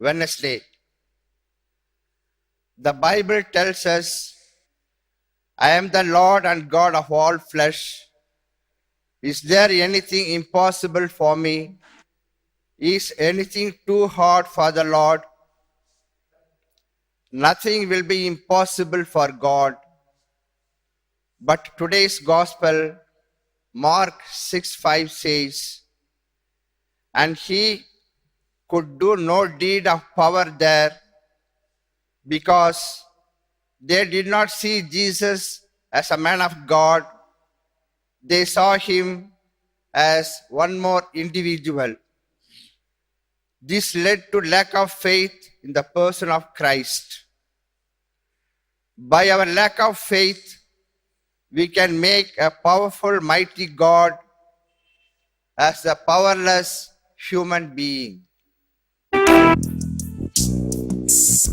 Wednesday. The Bible tells us, I am the Lord and God of all flesh. Is there anything impossible for me? Is anything too hard for the Lord? Nothing will be impossible for God. But today's gospel, Mark 6 5 says, And he could do no deed of power there because they did not see Jesus as a man of God. They saw him as one more individual. This led to lack of faith in the person of Christ. By our lack of faith, we can make a powerful, mighty God as a powerless human being. Thank you.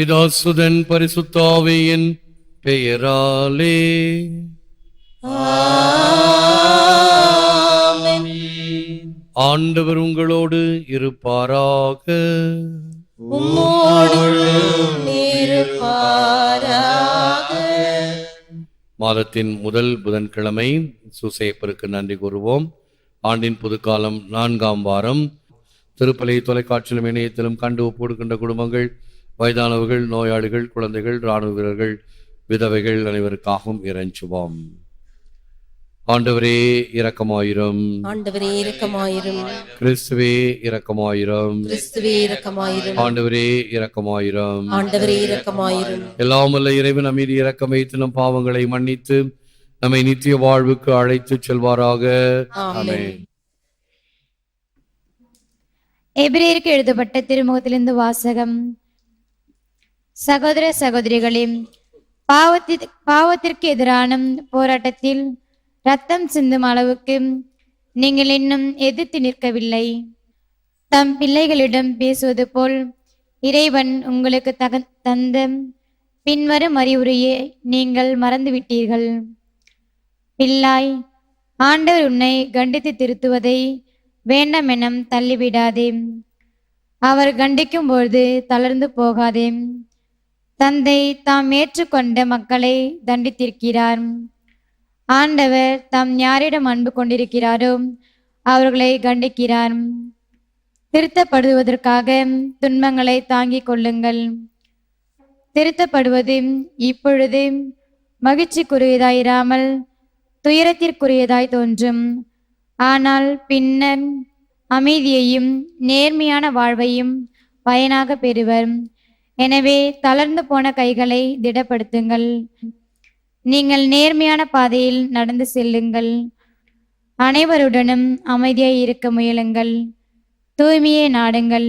பிதாசுதன் பரிசுத்தாவியின் பெயராலே. ஆண்டவர் உங்களோடு இருப்பாராக. மாதத்தின் முதல் புதன்கிழமை சுசேப்பருக்கு நன்றி கூறுவோம். ஆண்டின் புதுக்காலம் நான்காம் வாரம். திருப்பலை தொலைக்காட்சியிலும் இணையத்திலும் கண்டு ஒப்புடுகின்ற குடும்பங்கள் வயதானவர்கள் நோயாளிகள் குழந்தைகள் இராணுவ வீரர்கள் விதவைகள் அனைவருக்காகவும் இறைஞ்சுவோம். ஆண்டவரே இரக்கமாயிரம். ஆண்டவரே இரக்கமாயிரும். கிறிஸ்துவே இரக்கமாயிரம். கிறிஸ்துவே இரக்கமாயிரும். ஆண்டவரே இரக்கமாயிரம். ஆண்டவரே இரக்கமாயிரும். எல்லாம் வல்ல இறைவன் நம்மீது இரக்கம் வைத்து நம் பாவங்களை மன்னித்து நம்மை நித்திய வாழ்வுக்கு அழைத்து செல்வாராக. ஆமென். எபிரேயருக்கு எழுதப்பட்ட திருமுகத்திலிருந்து வாசகம். சகோதர சகோதரிகளே பாவத்தி பாவத்திற்கு எதிரான போராட்டத்தில் ரத்தம் சிந்தும் அளவுக்கு நீங்கள் இன்னும் எதிர்த்து நிற்கவில்லை. தம் பிள்ளைகளிடம் பேசுவது போல் இறைவன் உங்களுக்கு தக தந்த பின்வரும் அறிவுரையை நீங்கள் மறந்துவிட்டீர்கள். பிள்ளாய் ஆண்டவர் உன்னை கண்டித்து திருத்துவதை வேண்டாமெனம் தள்ளிவிடாதே. அவர் கண்டிக்கும் பொழுது தளர்ந்து போகாதே. தந்தை தாம் ஏற்றுக்கொண்ட மக்களை தண்டித்திருக்கிறார். ஆண்டவர் தாம் யாரிடம் அன்பு கொண்டிருக்கிறாரோ அவர்களை கண்டிக்கிறார். திருத்தப்படுவதற்காக துன்பங்களை தாங்கிக் கொள்ளுங்கள். திருத்தப்படுவது இப்பொழுது மகிழ்ச்சிக்குரியதாயிராமல் துயரத்திற்குரியதாய் தோன்றும். ஆனால் பின்னர் அமைதியையும் நேர்மையான வாழ்வையும் பயனாக பெறுவர். எனவே தளர்ந்து போன கைகளை திடப்படுத்துங்கள். நீங்கள் நேர்மையான பாதையில் நடந்து செல்லுங்கள். அனைவருடனும் அமைதியாய் இருக்க முயலுங்கள். தூய்மையை நாடுங்கள்.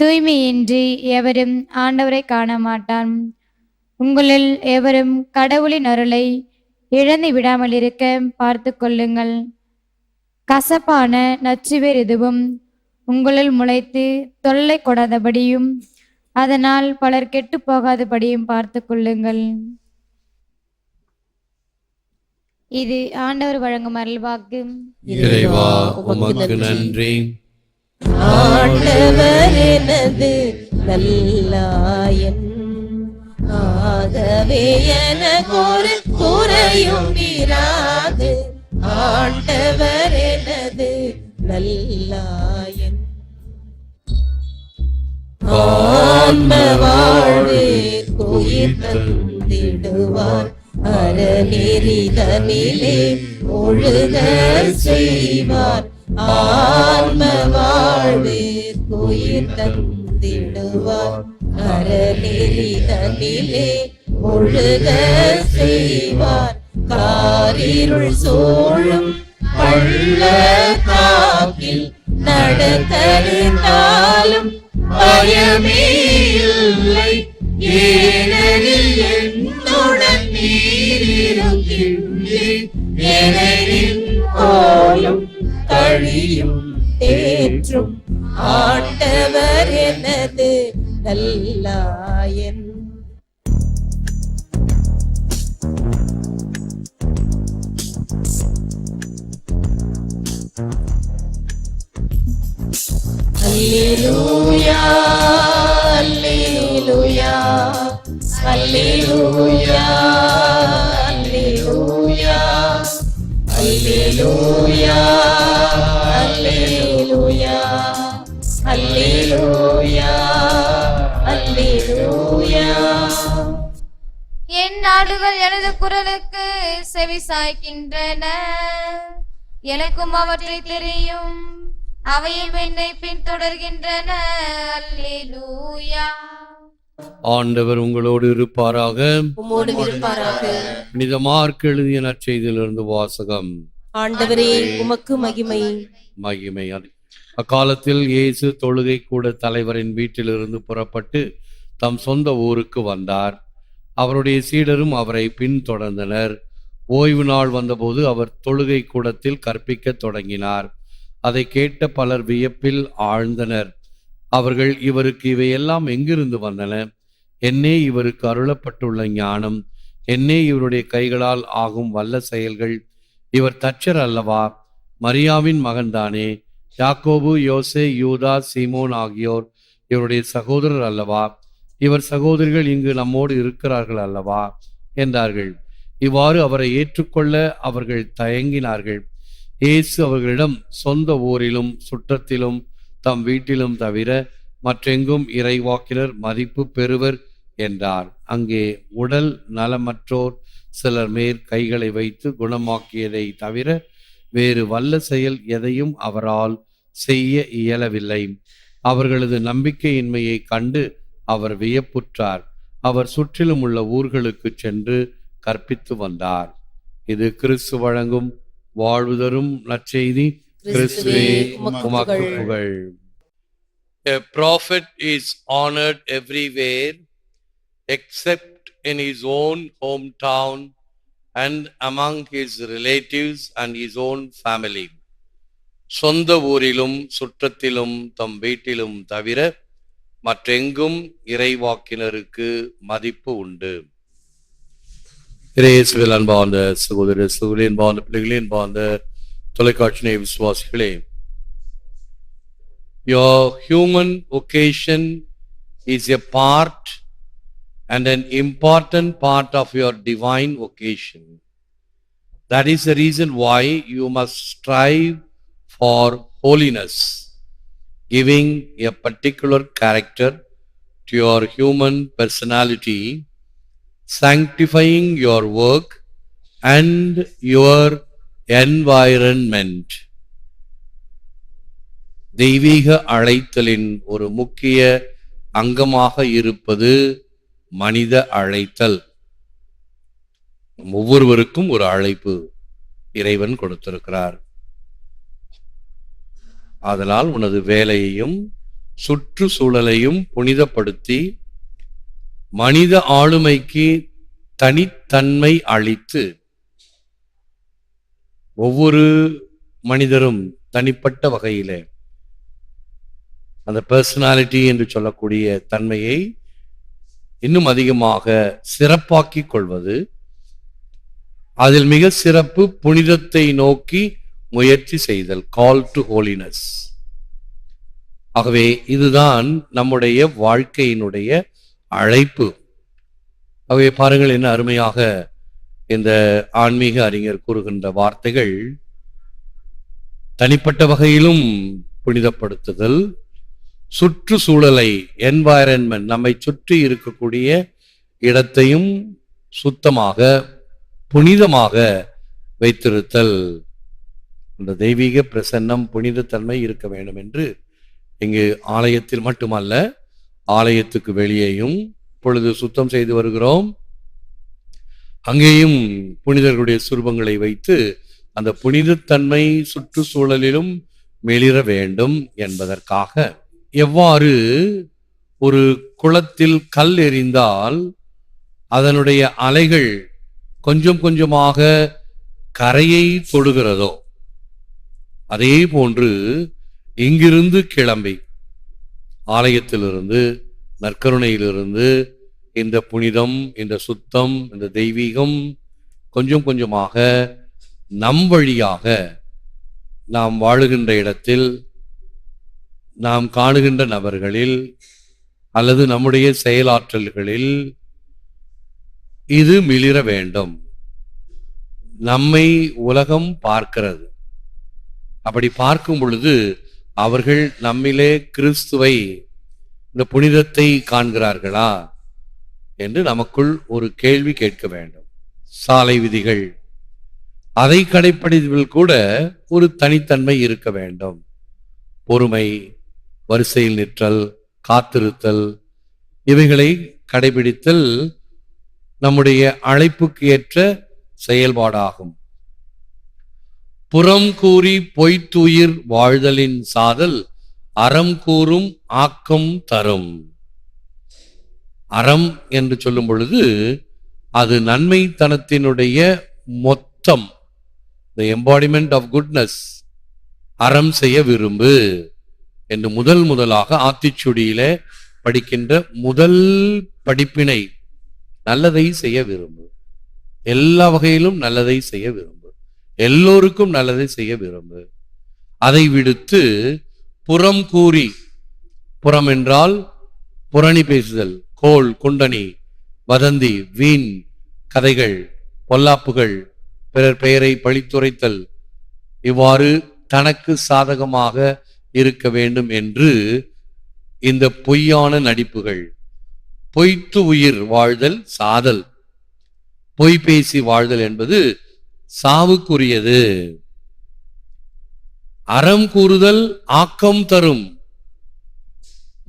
தூய்மையின்றி எவரும் ஆண்டவரை காண மாட்டான். உங்களில் எவரும் கடவுளின் அருளை இழந்து விடாமல் இருக்க பார்த்து கொள்ளுங்கள். கசப்பான நச்சுவேர் எதுவும் உங்களுள் முளைத்து தொல்லை கொடாதபடியும் அதனால் பலர் கெட்டு போகாதபடியும் பார்த்து கொள்ளுங்கள். இது ஆண்டவர் வழங்கும் அருள்வாக்கு. இறைவா உமக்கு நன்றி. ஆண்டவர் எனது நல்லாயன். ஆகவே எனக்கு ஒரு குறையும் இராது. ஆண்டவர் எனது நல்லாயன். ஆன்ம வாழ்வு உயிர் தந்திடுவார். அறநெறிதனிலே ஒழுக செய்வார். ஆன்ம வாழ்வே உயிர் தந்திடுவார். அறநெறிதனிலே ஒழுக செய்வார். காரிருள் சோழும் பள்ள காக்கில் நடத்தறிந்தாலும் பயமே இல்லை ஏனெனில் என் நாடுகள் எனது குரலுக்கு செவி சாய்க்கின்றன. எனக்கும் அவற்றை தெரியும். அவையும் என்னை பின்தொடர்கின்றன. அல்லேலூயா. ஆண்டவர் உங்களோடு இருப்பாராக. புனித மார்க் எழுதிய நற்செய்தியிலிருந்து வாசகம். ஆண்டவரே உமக்கு மகிமை. மகிமை. அக்காலத்தில் இயேசு தொழுகை கூட தலைவரின் வீட்டிலிருந்து புறப்பட்டு தம் சொந்த ஊருக்கு வந்தார். அவருடைய சீடரும் அவரை பின்தொடர்ந்தனர். ஓய்வு நாள் வந்தபோது அவர் தொழுகை கூடத்தில் கற்பிக்கத் தொடங்கினார். அதை கேட்ட பலர் வியப்பில் ஆழ்ந்தனர். அவர்கள் இவருக்கு இவையெல்லாம் எங்கிருந்து வந்தன? என்னே இவருக்கு அருளப்பட்டுள்ள ஞானம். என்னே இவருடைய கைகளால் ஆகும் வல்ல செயல்கள். இவர் தச்சர் அல்லவா? மரியாவின் மகன்தானே. யாக்கோபு யோசே யூதா சீமோன் ஆகியோர் இவருடைய சகோதரர் அல்லவா? இவர் சகோதரிகள் இங்கு நம்மோடு இருக்கிறார்கள் அல்லவா? என்றார்கள். இவ்வாறு அவரை ஏற்றுக்கொள்ள அவர்கள் தயங்கினார்கள். இயேசு அவர்களிடம் சொந்த ஊரிலும் சுற்றத்திலும் தம் வீட்டிலும் தவிர மற்றெங்கும் இறைவாக்கினர் மதிப்பு பெறுவர் என்றார். அங்கே உடல் நலமற்றோர் சிலர் மேற் கைகளை வைத்து குணமாக்கியதை தவிர வேறு வல்ல செயல் எதையும் அவரால் செய்ய இயலவில்லை. அவர்களது நம்பிக்கையின்மையை கண்டு அவர் வியப்புற்றார். அவர் சுற்றிலும் உள்ள ஊர்களுக்கு சென்று கற்பித்து வந்தார். இது கிறிஸ்து வழங்கும் வாழ்வுதரும் நற்செய்தி. A prophet is honored everywhere except in his own hometown and among his relatives and his own family. சொந்த ஊரிலும் சுற்றத்திலும் தம் வீட்டிலும் தவிர மற்றெங்கும் இறைவாக்கினருக்கு மதிப்பு உண்டு இறையேசுவில் அன்பார்ந்த சகோதர சகோதரின் பாந்த பிள்ளைகளின் பாந்த தொலைக்காட்சி நேய விசுவாசிகளே Your human vocation is a part and an important part of your divine vocation. That is the reason why you must strive for holiness, giving a particular character to your human personality, sanctifying your work and your environment. தெய்வீக அழைத்தலின் ஒரு முக்கிய அங்கமாக இருப்பது மனித அழைத்தல் ஒவ்வொருவருக்கும் ஒரு அழைப்பு இறைவன் கொடுத்திருக்கிறார் அதனால் உனது வேலையையும் சுற்றுச்சூழலையும் புனிதப்படுத்தி மனித ஆளுமைக்கு தனித்தன்மை அளித்து ஒவ்வொரு மனிதரும் தனிப்பட்ட வகையிலே அந்த பர்சனாலிட்டி என்று சொல்லக்கூடிய தன்மையை இன்னும் அதிகமாக சிறப்பாக்கி கொள்வது அதில் மிக சிறப்பு புனிதத்தை நோக்கி முயற்சி செய்தல் கால் டு ஹோலினஸ் ஆகவே இதுதான் நம்முடைய வாழ்க்கையினுடைய அழைப்பு. ஆகவே பாருங்கள் என்ன அருமையாக இந்த ஆன்மீக அறிஞர் கூறுகின்ற வார்த்தைகள் தனிப்பட்ட வகையிலும் புனிதப்படுத்துதல் சுற்றுச்சூழலை என்வாயரன்மெண்ட் நம்மை சுற்றி இருக்கக்கூடிய இடத்தையும் சுத்தமாக புனிதமாக வைத்திருத்தல். இந்த தெய்வீக பிரசன்னம் புனிதத்தன்மை இருக்க வேண்டும் என்று இங்கு ஆலயத்தில் மட்டுமல்ல ஆலயத்துக்கு வெளியேயும் பொழுது சுத்தம் செய்து வருகிறோம். அங்கேயும் புனிதர்களுடைய சுரூபங்களை வைத்து அந்த புனிதத்தன்மை சுற்றுச்சூழலிலும் மெளிர வேண்டும் என்பதற்காக எவ்வாறு ஒரு குளத்தில் கல் எறிந்தால் அதனுடைய அலைகள் கொஞ்சம் கொஞ்சமாக கரையை தொடுகிறதோ அதே போன்று இங்கிருந்து கிளம்பி ஆலயத்திலிருந்து நற்கருணையிலிருந்து இந்த புனிதம் இந்த சுத்தம் இந்த தெய்வீகம் கொஞ்சம் கொஞ்சமாக நம் வழியாக நாம் வாழுகின்ற இடத்தில் நாம் காணுகின்ற நபர்களில் அல்லது நம்முடைய செயலாற்றல்களில் இது மிளிர வேண்டும். நம்மை உலகம் பார்க்கிறது. அப்படி பார்க்கும் பொழுது அவர்கள் நம்மிலே கிறிஸ்துவை இந்த புனிதத்தை காண்கிறார்களா? என்று நமக்குள் ஒரு கேள்வி கேட்க வேண்டும். சாலை விதிகள். அதை கடைப்பிடிப்பதில் கூட ஒரு தனித்தன்மை இருக்க வேண்டும். பொறுமை வரிசையில் நிற்றல் காத்திருத்தல் இவைகளை கடைபிடித்தல் நம்முடைய அழைப்புக்கு ஏற்ற செயல்பாடாகும். புறம் கூறி பொய்த்துயிர் வாழ்தலின் சாதல் அறம் கூறும் ஆக்கம் தரும். அறம் என்று சொல்லும் பொழுது அது நன்மைத்தனத்தினுடைய மொத்தம் த எம்பாடிமெண்ட் ஆஃப் குட்னஸ் அறம் செய்ய விரும்பு என்று முதல் முதலாக ஆத்திச்சுடியில படிக்கின்ற முதல் படிப்பினை நல்லதை செய்ய விரும்பு. எல்லா வகையிலும் நல்லதை செய்ய விரும்பு. எல்லோருக்கும் நல்லதை செய்ய விரும்பு. அதை விடுத்து புறம் கூறி புறம் என்றால் புரணி பேசுதல். கோல் குண்டனி வதந்தி வீண் கதைகள் பொல்லாப்புகள் பிறர் பெயரை பழித்துரைத்தல் இவ்வாறு தனக்கு சாதகமாக இருக்க வேண்டும் என்று இந்த பொய்யான நடிப்புகள். பொய்த்து உயிர் வாழ்தல் சாதல். பொய் பேசி வாழ்தல் என்பது சாவுக்குரியது. அறம் கூறுதல் ஆக்கம் தரும்.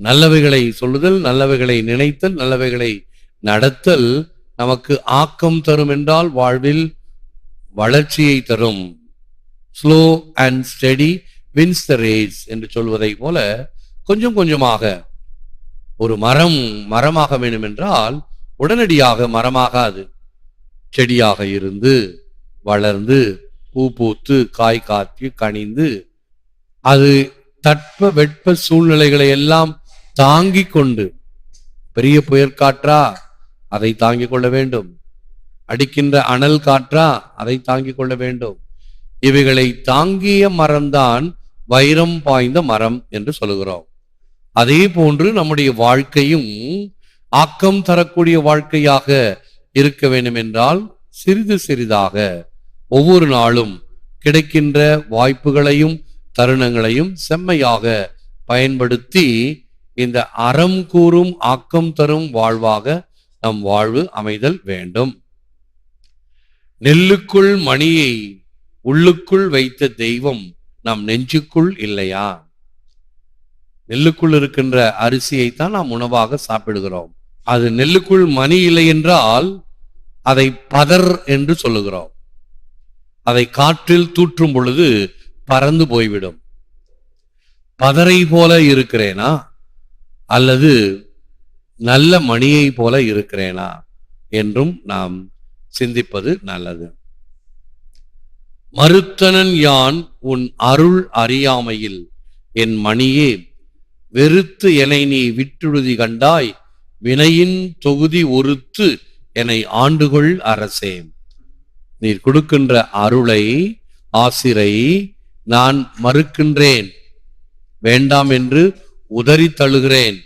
நல்லவைகளை சொல்லுதல் நல்லவைகளை நினைத்தல் நல்லவைகளை நடத்தல் நமக்கு ஆக்கம் தரும் என்றால் வாழ்வில் வளர்ச்சியை தரும். Slow and steady wins the race என்று சொல்வதை போல கொஞ்சம் கொஞ்சமாக ஒரு மரம் மரமாக வேண்டும் என்றால் உடனடியாக மரமாகாது. செடியாக இருந்து வளர்ந்து பூ பூத்து காய் காத்து கனிந்து அது தட்ப வெட்ப சூழ்நிலைகளை எல்லாம் தாங்கிக் கொண்டு பெரிய புயற்காற்றா அதை தாங்கிக் கொள்ள வேண்டும். அடிக்கின்ற அனல் காற்றா அதை தாங்கிக் கொள்ள வேண்டும். இவைகளை தாங்கிய மரம்தான் வைரம் பாய்ந்த மரம் என்று சொல்லுகிறோம். அதே போன்று நம்முடைய வாழ்க்கையும் ஆக்கம் தரக்கூடிய வாழ்க்கையாக இருக்க வேண்டும் என்றால் சிறிது சிறிதாக ஒவ்வொரு நாளும் கிடைக்கின்ற வாய்ப்புகளையும் தருணங்களையும் செம்மையாக பயன்படுத்தி இந்த அறம் கூறும் ஆக்கம் தரும் வாழ்வாக நம் வாழ்வு அமைதல் வேண்டும். நெல்லுக்குள் மணியை உள்ளுக்குள் வைத்த தெய்வம் நம் நெஞ்சுக்குள் இல்லையா? நெல்லுக்குள் இருக்கின்ற அரிசியை தான் நாம் உணவாக சாப்பிடுகிறோம். அது நெல்லுக்குள் மணி இல்லை என்றால் அதை பதர் என்று சொல்லுகிறோம். அதை காற்றில் தூற்றும் பொழுது பறந்து போய்விடும். பதரை போல இருக்கிறேனா? அல்லது நல்ல மணியை போல இருக்கிறேனா என்றும் நாம் சிந்திப்பது நல்லது. மறுத்தனன் யான் உன் அருள் அறியாமையில் என் மணியே வெறுத்து என்னை நீ விட்டுழுதி கண்டாய் வினையின் தொகுதி ஒருத்து என்னை ஆண்டுகொள் அரசே. நீர் கொடுக்கின்ற அருளை ஆசிரை நான் மறுக்கின்றேன். வேண்டாம் என்று உதறி தழுகிறேன்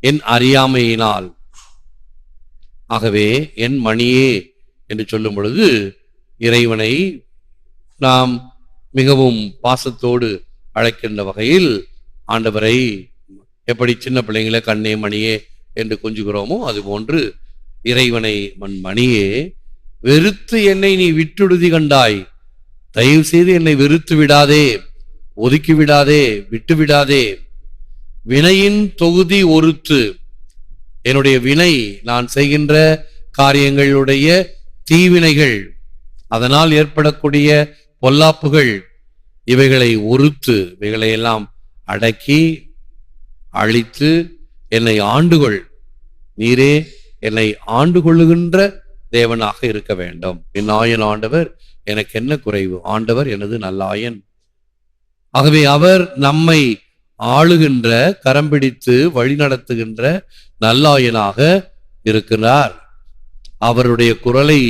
என் அறியாமையினால். ஆகவே என் மணியே என்று சொல்லும் பொழுது இறைவனை நாம் மிகவும் பாசத்தோடு அழைக்கின்ற வகையில் ஆண்டவரை எப்படி சின்ன பிள்ளைங்கள கண்ணே மணியே என்று கொஞ்சுகிறோமோ அதுபோன்று இறைவனை மண் மணியே வெறுத்து என்னை நீ விட்டுடுதி கண்டாய். தயவு செய்து என்னை வெறுத்து விடாதே ஒதுக்கி விடாதே விட்டு விடாதே வினையின் தொகுதி ஒருத்து. என்னுடைய வினை நான் செய்கின்ற காரியங்களுடைய தீவினைகள் அதனால் ஏற்படக்கூடிய பொல்லாப்புகள் இவைகளை ஒருத்து இவைகளை எல்லாம் அடக்கி அழித்து என்னை ஆண்டுகொள். நீரே என்னை ஆண்டு கொள்ளுகின்ற தேவனாக இருக்க வேண்டும். என் ஆயன் ஆண்டவர் எனக்கு என்ன குறைவு? ஆண்டவர் எனது நல்லாயன். ஆகவே அவர் நம்மை ஆளுகின்ற கரம் பிடித்து வழிநடத்துகின்ற நல்லாயனாக இருக்கிறார். அவருடைய குரலை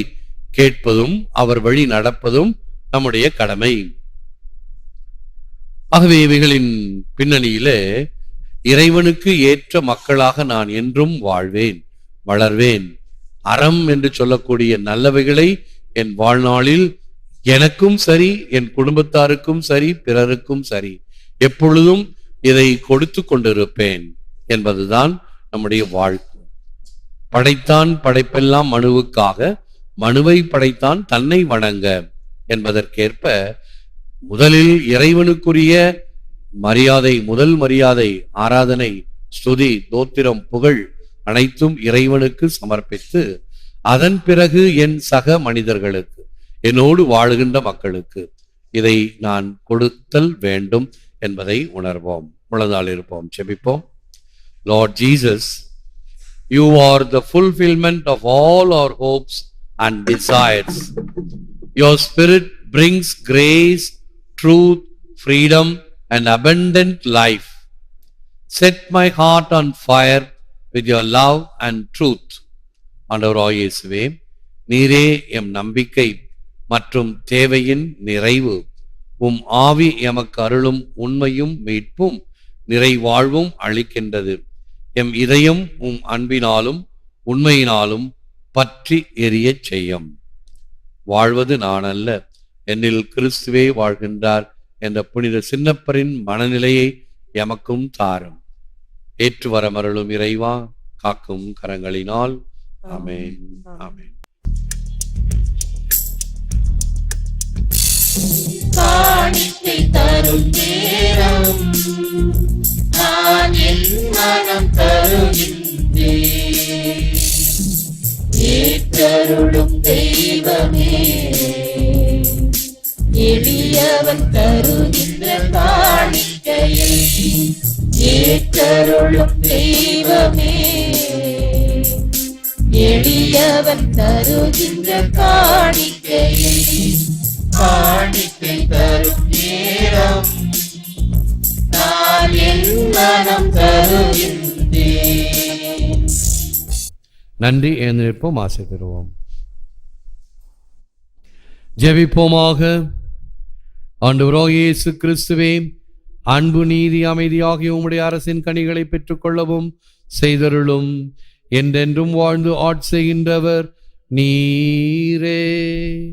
கேட்பதும் அவர் வழி நடப்பதும் நம்முடைய கடமை. ஆகவே இவைகளின் பின்னணியிலே இறைவனுக்கு ஏற்ற மக்களாக நான் என்றும் வாழ்வேன் வளர்வேன். அறம் என்று சொல்லக்கூடிய நல்லவைகளை என் வாழ்நாளில் எனக்கும் சரி என் குடும்பத்தாருக்கும் சரி பிறருக்கும் சரி எப்பொழுதும் இதை கொடுத்து கொண்டிருப்பேன் என்பதுதான் நம்முடைய வாழ்க்கை. படைத்தான் படைப்பெல்லாம் மனுவுக்காக மனுவை படைத்தான் தன்னை வணங்க என்பதற்கேற்ப முதலில் இறைவனுக்குரிய மரியாதை முதல் மரியாதை ஆராதனை ஸ்துதி தோத்திரம் புகழ் அனைத்தும் இறைவனுக்கு சமர்ப்பித்து அதன் பிறகு என் சக மனிதர்களுக்கு என்னோடு வாழுகின்ற மக்களுக்கு இதை நான் கொடுத்தல் வேண்டும் என்பதை உணர்வோம் முழந்தால் இருப்போம் செபிப்போம் Lord Jesus you are the fulfilment of all our hopes and desires your spirit brings grace truth freedom and abundant life set my heart on fire with your love and truth ஆண்டவர் ஆயேசுவே நீரே M நம்பிக்கை மற்றும் தேவையின் நிறைவு உம் ஆவி எமக்கு அருளும் உண்மையும் மீட்பும் நிறைவாழ்வும் அளிக்கின்றது. எம் இதயம் உம் அன்பினாலும் உண்மையினாலும் பற்றி எரியச் செய்யும். வாழ்வது நான் அல்ல என்னில் கிறிஸ்துவே வாழ்கின்றார் என்ற புனித சின்னப்பரின் மனநிலையை எமக்கும் தாரும். ஏற்று வரமருளும் இறைவா காக்கும் கரங்களினால். ஆமென். ஆமென். காணிக்கை தரும் நேரம். நான் என் மனம் தருகின்றேன் தெய்வமே. எளியவன் தருகின்ற காணிக்கையை ஏற்றருளும் தெய்வமே. எளியவன் தருகின்ற காணிக்கையை காணிக்கை தரும் நேரம். நான் என் மனம் தருகின்றேன். நன்றி எழுந்திருப்போம் ஆசை பெறுவோம். ஜெபிப்போமாக. ஆண்டு இயேசு கிறிஸ்துவே அன்பு நீதி அமைதி ஆகிய உம்முடைய அரசின் கனிகளை பெற்றுக்கொள்ளவும் செய்தருளும். என்றென்றும் வாழ்ந்து ஆட்செய்கின்றவர் நீரே.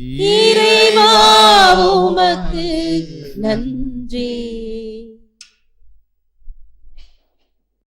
இறைவா உமக்கு நன்றி.